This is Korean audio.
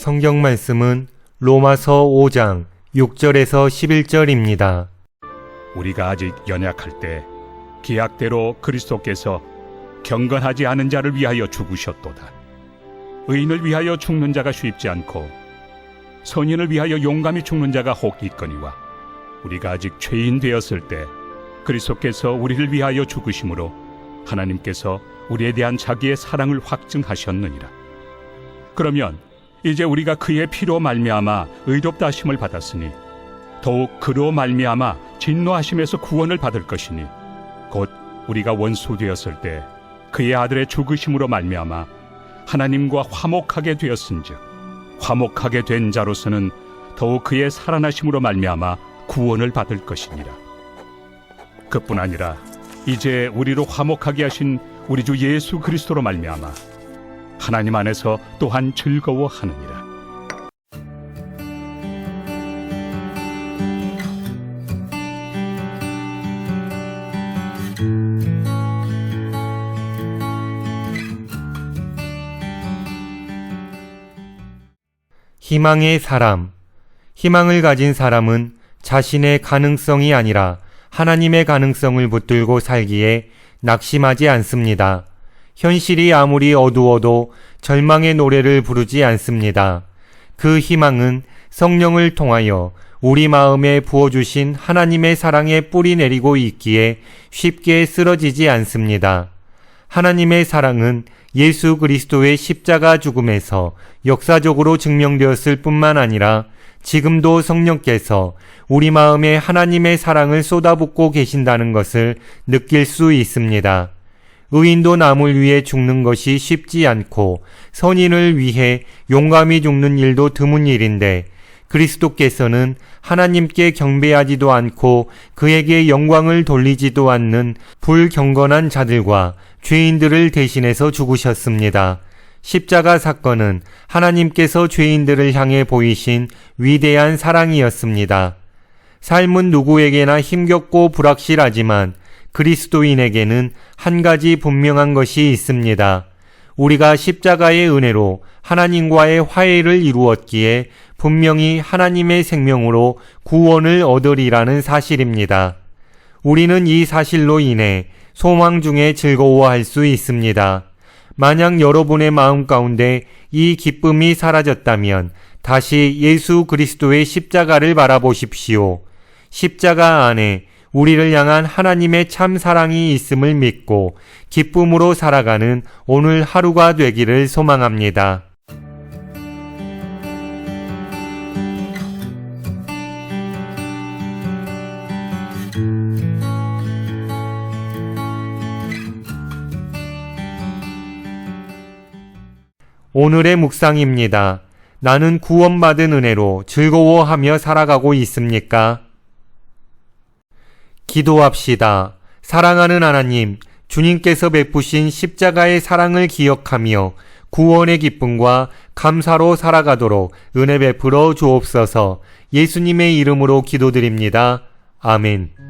성경 말씀은 로마서 5장 6절에서 11절입니다. 우리가 아직 연약할 때 기약대로 그리스도께서 경건하지 않은 자를 위하여 죽으셨도다. 의인을 위하여 죽는 자가 쉽지 않고 선인을 위하여 용감히 죽는 자가 혹 있거니와 우리가 아직 죄인 되었을 때 그리스도께서 우리를 위하여 죽으심으로 하나님께서 우리에 대한 자기의 사랑을 확증하셨느니라. 그러면 이제 우리가 그의 피로 말미암아 의롭다 하심을 받았으니 더욱 그로 말미암아 진노하심에서 구원을 받을 것이니 곧 우리가 원수 되었을 때 그의 아들의 죽으심으로 말미암아 하나님과 화목하게 되었은즉 화목하게 된 자로서는 더욱 그의 살아나심으로 말미암아 구원을 받을 것이니라. 그뿐 아니라 이제 우리로 화목하게 하신 우리 주 예수 그리스도로 말미암아 하나님 안에서 또한 즐거워하느니라 희망의 사람. 희망을 가진 사람은 자신의 가능성이 아니라 하나님의 가능성을 붙들고 살기에 낙심하지 않습니다. 현실이 아무리 어두워도 절망의 노래를 부르지 않습니다. 그 희망은 성령을 통하여 우리 마음에 부어주신 하나님의 사랑에 뿌리 내리고 있기에 쉽게 쓰러지지 않습니다. 하나님의 사랑은 예수 그리스도의 십자가 죽음에서 역사적으로 증명되었을 뿐만 아니라 지금도 성령께서 우리 마음에 하나님의 사랑을 쏟아붓고 계신다는 것을 느낄 수 있습니다. 의인도 남을 위해 죽는 것이 쉽지 않고 선인을 위해 용감히 죽는 일도 드문 일인데 그리스도께서는 하나님께 경배하지도 않고 그에게 영광을 돌리지도 않는 불경건한 자들과 죄인들을 대신해서 죽으셨습니다. 십자가 사건은 하나님께서 죄인들을 향해 보이신 위대한 사랑이었습니다. 삶은 누구에게나 힘겹고 불확실하지만 그리스도인에게는 한 가지 분명한 것이 있습니다. 우리가 십자가의 은혜로 하나님과의 화해를 이루었기에 분명히 하나님의 생명으로 구원을 얻으리라는 사실입니다. 우리는 이 사실로 인해 소망 중에 즐거워할 수 있습니다. 만약 여러분의 마음 가운데 이 기쁨이 사라졌다면 다시 예수 그리스도의 십자가를 바라보십시오. 십자가 안에 우리를 향한 하나님의 참 사랑이 있음을 믿고 기쁨으로 살아가는 오늘 하루가 되기를 소망합니다. 오늘의 묵상입니다. 나는 구원받은 은혜로 즐거워하며 살아가고 있습니까? 기도합시다. 사랑하는 하나님, 주님께서 베푸신 십자가의 사랑을 기억하며 구원의 기쁨과 감사로 살아가도록 은혜 베풀어 주옵소서 예수님의 이름으로 기도드립니다. 아멘.